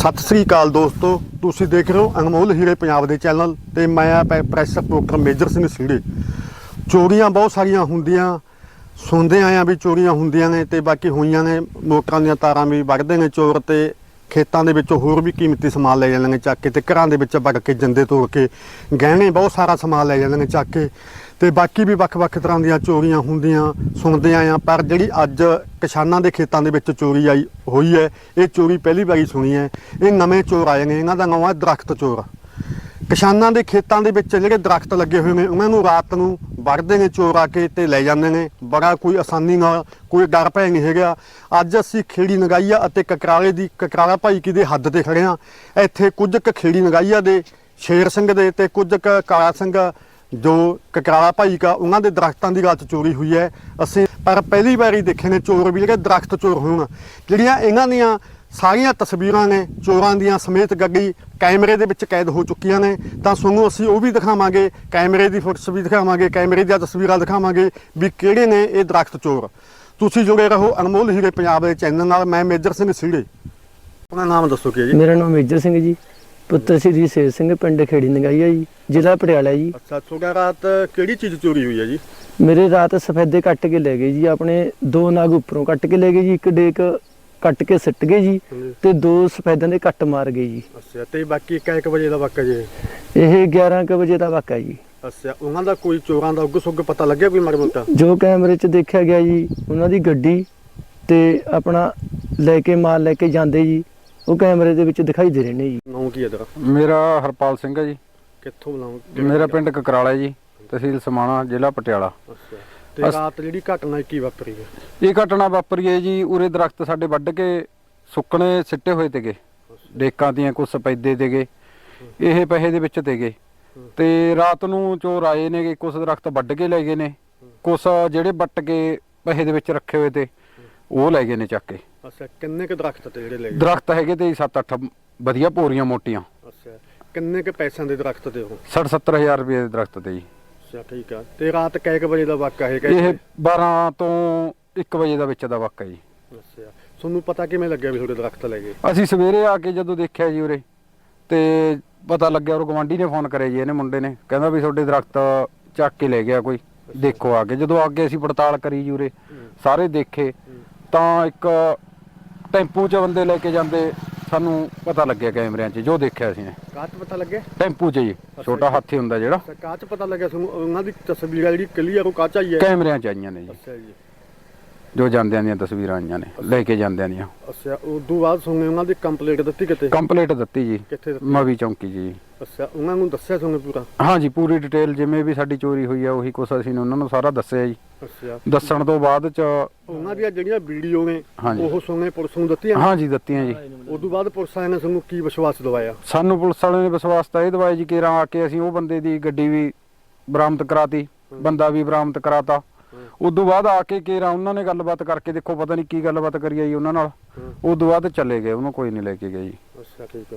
ਸਤਿ ਸ੍ਰੀ ਅਕਾਲ ਦੋਸਤੋ, ਤੁਸੀਂ ਦੇਖ ਰਹੇ ਹੋ ਅਨਮੋਲ ਹੀਰੇ ਪੰਜਾਬ ਦੇ ਚੈਨਲ ਤੇ ਮੈਂ ਆ ਪੈ- ਪ੍ਰੈਸ ਮੇਜਰ ਸਿੰਘ ਸੀੜੇ। ਚੋਰੀਆਂ ਬਹੁਤ ਸਾਰੀਆਂ ਹੁੰਦੀਆਂ, ਸੁਣਦੇ ਆਇਆ ਵੀ ਚੋਰੀਆਂ ਹੁੰਦੀਆਂ ਨੇ ਤੇ ਬਾਕੀ ਹੋਈਆਂ ਨੇ ਮੋਟਰਾਂ ਦੀਆਂ ਤਾਰਾਂ ਵੀ ਵੱਢਦੇ ਨੇ ਚੋਰ ਤੇ ਖੇਤਾਂ ਦੇ ਵਿੱਚੋਂ ਹੋਰ ਵੀ ਕੀਮਤੀ ਸਮਾਨ ਲੈ ਜਾਂਦੇ ਨੇ ਚੱਕ ਕੇ ਤੇ ਘਰਾਂ ਦੇ ਵਿੱਚ ਵੜ ਕੇ ਜੰਦੇ ਤੋੜ ਕੇ ਗਹਿਣੇ ਬਹੁਤ ਸਾਰਾ ਸਮਾਨ ਲੈ ਜਾਂਦੇ ਨੇ ਚੱਕ ਕੇ। ਤੇ ਬਾਕੀ ਵੀ ਵੱਖ-ਵੱਖ ਤਰ੍ਹਾਂ ਦੀਆਂ ਚੋਰੀਆਂ ਹੁੰਦੀਆਂ, ਸੁਣਦੇ ਆਏ ਆ ਪਰ ਜਿਹੜੀ ਅੱਜ ਕਿਸਾਨਾਂ ਦੇ ਖੇਤਾਂ ਦੇ ਵਿੱਚ ਚੋਰੀ ਆਈ ਹੋਈ ਹੈ, ਇਹ ਚੋਰੀ ਪਹਿਲੀ ਵਾਰੀ ਸੁਣੀ ਹੈ। ਇਹ ਨਵੇਂ ਚੋਰ ਆਏ ਨੇ, ਇਹਨਾਂ ਦਾ ਨਾਮ ਹੈ ਦਰਖਤ ਚੋਰ। ਕਿਸਾਨਾਂ ਦੇ ਖੇਤਾਂ ਦੇ ਵਿੱਚ ਜਿਹੜੇ ਦਰਖਤ ਲੱਗੇ ਹੋਏ ਨੇ, ਉਹਨਾਂ ਨੂੰ ਰਾਤ ਨੂੰ ਵੱਢਦੇ ਨੇ ਚੋਰ ਆ ਕੇ ਤੇ ਲੈ ਜਾਂਦੇ ਨੇ। ਬੜਾ ਕੋਈ ਆਸਾਨੀ ਨਾਲ, ਕੋਈ ਡਰ ਭੈ ਨਹੀਂ ਹੈਗਾ। ਅੱਜ ਅਸੀਂ ਖੇੜੀ ਨਗਾਈਆ ਅਤੇ ਕਕਰਾਲੇ ਦੀ, ਕਕਰਾਲਾ ਭਾਈ ਕੀ ਦੇ ਹੱਦ ਤੇ ਖੜੇ ਆ ਇੱਥੇ ਕੁਝ ਕੁ ਖੇੜੀ ਨਗਾਈਆ ਦੇ, ਸ਼ੇਰ ਸਿੰਘ ਦੇ ਤੇ ਕੁਝ ਕੁ ਕਾਲਾ ਸਿੰਘ ਜੋ ਕਕਰਾਲਾ ਭਾਈ ਕਾ, ਉਹਨਾਂ ਦੇ ਦਰਖਤਾਂ ਦੀ ਰਾਤ ਚੋਰੀ ਹੋਈ ਹੈ। ਅਸੀਂ ਪਰ ਪਹਿਲੀ ਵਾਰੀ ਦੇਖੇ ਨੇ ਚੋਰ ਵੀ ਜਿਹੜੇ ਦਰਖਤ ਚੋਰ ਹੋਣ। ਜਿਹੜੀਆਂ ਇਹਨਾਂ ਦੀਆਂ ਸਾਰੀਆਂ ਤਸਵੀਰਾਂ ਨੇ, ਚੋਰਾਂ ਦੀਆਂ ਸਮੇਤ ਗੱਡੀ ਕੈਮਰੇ ਦੇ ਵਿੱਚ ਕੈਦ ਹੋ ਚੁੱਕੀਆਂ ਨੇ। ਤਾਂ ਤੁਹਾਨੂੰ ਅਸੀਂ ਉਹ ਵੀ ਦਿਖਾਵਾਂਗੇ, ਕੈਮਰੇ ਦੀ ਫੁਟਸ ਵੀ ਦਿਖਾਵਾਂਗੇ, ਕੈਮਰੇ ਦੀਆਂ ਤਸਵੀਰਾਂ ਦਿਖਾਵਾਂਗੇ ਵੀ ਕਿਹੜੇ ਨੇ ਇਹ ਦਰਖਤ ਚੋਰ। ਤੁਸੀਂ ਜੁੜੇ ਰਹੋ ਅਨਮੋਲ ਹੀਰੇ ਪੰਜਾਬ ਦੇ ਚੈਨਲ ਨਾਲ, ਮੈਂ ਮੇਜਰ ਸਿੰਘ ਸੀੜੇ। ਆਪਣਾ ਨਾਮ ਦੱਸੋ ਕੀ ਜੀ? ਮੇਰਾ ਨਾਮ ਮੇਜਰ ਸਿੰਘ ਜੀ। ਪੁੱਤਰ ਸ੍ਰੀ ਸ਼ੇਰ ਸਿੰਘ ਪਿੰਡ ਖੇੜੀ ਨਗਾਈਆ ਜੀ ਜ਼ਿਲ੍ਹਾ ਪਟਿਆਲਾ ਜੀ। ਅੱਛਾ ਤੁਹਾਡਾ ਰਾਤ ਕਿਹੜੀ ਚੀਜ਼ ਚੋਰੀ ਹੋਈ ਹੈ ਜੀ? ਮੇਰੇ ਰਾਤ ਸਫੈਦੇ ਕੱਟ ਕੇ ਲੈ ਗਏ ਜੀ ਆਪਣੇ ਦੋ ਨਾਗ ਉੱਪਰੋਂ ਕੱਟ ਕੇ ਲੈ ਗਏ ਜੀ ਇੱਕ ਡੇਕ ਕੱਟ ਕੇ ਸਿੱਟ ਗਏ ਜੀ। ਤੇ ਦੋ ਸਫੈਦਾਂ ਦੇ ਕੱਟ ਮਾਰ ਗਏ ਜੀ। ਅੱਛਾ ਤੇ ਬਾਕੀ 1 ਵਜੇ ਦਾ ਵਾਕਾ ਜੀ? ਇਹ 11 ਕੁ ਵਜੇ ਦਾ ਵਾਕਾ ਜੀ। ਅੱਛਾ ਉਹਨਾਂ ਦਾ ਕੋਈ ਚੋਰਾਂ ਦਾ ਉੱਗ ਸੁੱਗ ਪਤਾ ਲੱਗਿਆ ਕੋਈ ਮਾੜਾ ਮੋਟਾ? ਜੋ ਕੈਮਰੇ 'ਚ ਦੇਖਿਆ ਗਿਆ ਜੀ ਉਹਨਾਂ ਦੀ ਗੱਡੀ ਤੇ ਆਪਣਾ ਲੈ ਕੇ ਮਾਲ ਲੈ ਕੇ ਜਾਂਦੇ ਜੀ ਉਹ ਕੈਮਰੇ ਦੇ ਵਿੱਚ ਦਿਖਾਈ ਦੇ ਰਹੇ ਨੇ ਜੀ। ਨਾਮ ਕੀ ਹੈ ਤੇਰਾ? ਮੇਰਾ ਹਰਪਾਲ ਸਿੰਘ ਹੈ ਜੀ। ਕਿੱਥੋਂ ਬੁਲਾਉਂ ਮੇਰਾ ਪਿੰਡ ਕਕਰਾਲਾ ਜੀ ਤਹਿਸੀਲ ਸਮਾਣਾ ਜ਼ਿਲ੍ਹਾ ਪਟਿਆਲਾ। ਅੱਛਾ। ਤੇ ਰਾਤ ਜਿਹੜੀ ਘਟਨਾ ਕੀ ਵਾਪਰੀ ਹੈ? ਇਹ ਘਟਨਾ ਵਾਪਰੀ ਹੈ ਜੀ ਉਰੇ ਦਰਖਤ ਸਾਡੇ ਵੱਢ ਕੇ ਸੁੱਕਣੇ ਸਿੱਟੇ ਹੋਏ ਤੇਗੇ। ਡੇਕਾਂ ਦੀਆਂ ਕੁਝ ਸਪੈਦੇ ਤੇਗੇ। ਇਹ ਪੈਸੇ ਦੇ ਵਿੱਚ ਤੇਗੇ। ਤੇ ਰਾਤ ਨੂੰ ਚੋਰ ਆਏ ਨੇਗੇ ਕੁਝ ਦਰਖਤ ਵੱਢ ਕੇ ਲੈ ਗਏ ਨੇ। ਕੁਝ ਜਿਹੜੇ ਵੱਟ ਕੇ ਪੈਸੇ ਦੇ ਵਿੱਚ ਰੱਖੇ ਹੋਏ ਤੇ ਉਹ ਲੈ ਗਏ ਨੇ ਚੱਕ ਕੇ। ਅੱਛਾ ਕਿੰਨੇ ਕ ਦਰਖਤ ਤੇ ਜਿਹੜੇ ਲੈ ਗਏ? ਦਰਖਤ ਹੈਗੇ ਤੇ 7-8 ਵਧੀਆ ਪੋਰੀਆਂ ਮੋਟੀਆਂ। ਅੱਛਾ ਕਿੰਨੇ ਕ ਪੈਸਿਆਂ ਦੇ ਦਰਖਤ ਤੇ ਉਹ? 60-70000 ਰੁਪਏ ਦੇ ਦਰਖਤ ਤੇ ਜੀ। ਅੱਛਾ ਠੀਕ ਆ। ਤੇ ਰਾਤ ਕੈ ਕ ਵਜੇ ਦਾ ਵਾਕਾ ਹੈਗਾ ਇਹ? ਇੱਥੇ? 12 ਤੋਂ 1 ਵਜੇ ਦਾ ਵਿੱਚ ਦਾ ਵਾਕਾ ਜੀ। ਅੱਛਾ ਤੁਹਾਨੂੰ ਪਤਾ ਕਿਵੇਂ ਲੱਗਿਆ ਵੀ ਤੁਹਾਡੇ ਦਰਖਤ ਲੈ ਗਏ? ਅਸੀਂ ਸਵੇਰੇ ਆ ਕੇ ਜਦੋਂ ਦੇਖਿਆ ਜੀ ਉਰੇ ਤੇ ਪਤਾ ਲੱਗਿਆ ਉਹ ਗਵਾਂਢੀ ਨੇ ਫੋਨ ਕਰਿਆ ਜੀ ਇਹਨੇ ਮੁੰਡੇ ਨੇ। ਕਹਿੰਦਾ ਵੀ ਤੁਹਾਡੇ ਦਰਖਤ ਚੱਕ ਕੇ ਲੈ ਗਿਆ ਕੋਈ ਦੇਖੋ ਆ ਕੇ। ਜਦੋਂ ਅੱਗੇ ਅਸੀਂ ਪੜਤਾਲ ਕਰੀ ਜੀ ਉਰੇ ਸਾਰੇ ਦੇਖੇ ਤਾਂ ਇੱਕ ਟੈਂਪੂ 'ਚ ਬੰਦੇ ਲੈ ਕੇ ਜਾਂਦੇ ਸਾਨੂੰ ਪਤਾ ਲੱਗਿਆ ਕੈਮਰਿਆਂ 'ਚ ਜੋ ਦੇਖਿਆ ਨੇ। ਕਾਚ ਪਤਾ ਲੱਗਿਆ? ਟੈਂਪੂ 'ਚ ਜੀ ਛੋਟਾ ਹਾਥੀ ਹੁੰਦਾ ਜਿਹੜਾ। ਕਾਚ ਪਤਾ ਲੱਗਿਆ ਉਹਨਾਂ ਦੀ ਤਸਵੀਰ ਆ ਜਿਹੜੀ ਕਲੀਅਰ ਉਹ ਕਾਚ ਆਈ ਹੈ ਕੈਮਰਿਆਂ 'ਚ ਆਈਆਂ ਨੇ ਜੀ। ਅੱਛਾ ਜੀ। ਜੋ ਜਾਂਦਿਆਂ ਦੀਆਂ ਤਸਵੀਰਾਂ ਆਈਆਂ ਨੇ ਲੈ ਕੇ ਜਾਂਦਿਆਂ ਦੀਆਂ। ਅੱਛਾ ਉਦੋਂ ਬਾਅਦ ਤੁਹਾਨੂੰ ਉਹਨਾਂ ਦੀ ਕੰਪਲੀਟ ਦਿੱਤੀ ਕਿਤੇ? ਕੰਪਲੀਟ ਦਿੱਤੀ ਜੀ ਕਿੱਥੇ ਦਿੱਤੀ? ਮਵੀ ਚੌਂਕੀ ਜੀ। ਅੱਛਾ ਉਹਨਾਂ ਨੂੰ ਦੱਸਿਆ ਤੁਹਾਨੂੰ ਪੂਰਾ? ਹਾਂਜੀ ਪੂਰੀ ਡਿਟੇਲ ਜਿਵੇਂ ਵੀ ਸਾਡੀ ਚੋਰੀ ਹੋਈ ਆ ਉਹੀ ਕੁਛ ਅਸੀਂ ਨੇ ਉਹਨਾਂ ਨੂੰ ਸਾਰਾ ਦੱਸਿਆ ਜੀ। ਅੱਛਾ। ਦੱਸਣ ਤੋਂ ਬਾਅਦ ਚ ਉਹਨਾਂ ਦੀਆਂ ਜਿਹੜੀਆਂ ਵੀਡੀਓ ਨੇ ਹਾਂਜੀ। ਉਹ ਸੁਣੇ ਪੁਲਿਸ ਨੂੰ ਦਿੱਤੀਆਂ? ਹਾਂਜੀ ਦਿੱਤੀਆਂ ਜੀ। ਉਦੋਂ ਬਾਅਦ ਪੁਲਿਸ ਵਾਲਿਆਂ ਨੇ ਤੁਹਾਨੂੰ ਕੀ ਵਿਸ਼ਵਾਸ ਦਿਵਾਇਆ? ਸਾਨੂੰ ਪੁਲਿਸ ਵਾਲਿਆਂ ਨੇ ਵਿਸ਼ਵਾਸ ਤਾਂ ਇਹ ਦਵਾਇਆ ਜੀ ਕਿ ਰਾਂ ਆ ਕੇ ਅਸੀਂ ਉਹ ਬੰਦੇ ਦੀ ਗੱਡੀ ਵੀ ਬਰਾਮਦ ਕਰਾਤੀ ਬੰਦਾ ਵੀ ਬਰਾਮਦ ਕਰਾਤਾ। ਉਦੋਂ ਬਾਅਦ ਆ ਕੇ ਕੇਰਾ ਉਹਨਾਂ ਨੇ ਗੱਲਬਾਤ ਕਰਕੇ ਦੇਖੋ ਪਤਾ ਨਹੀਂ ਕੀ ਗੱਲਬਾਤ ਕਰੀ ਆ ਜੀ ਉਹਨਾਂ ਨਾਲ। ਉਦੋਂ ਬਾਅਦ ਚਲੇ ਗਏ ਉਹਨੂੰ ਕੋਈ ਨਹੀਂ ਲੈ ਕੇ ਗਿਆ ਜੀ। ਅੱਛਾ ਠੀਕ ਆ।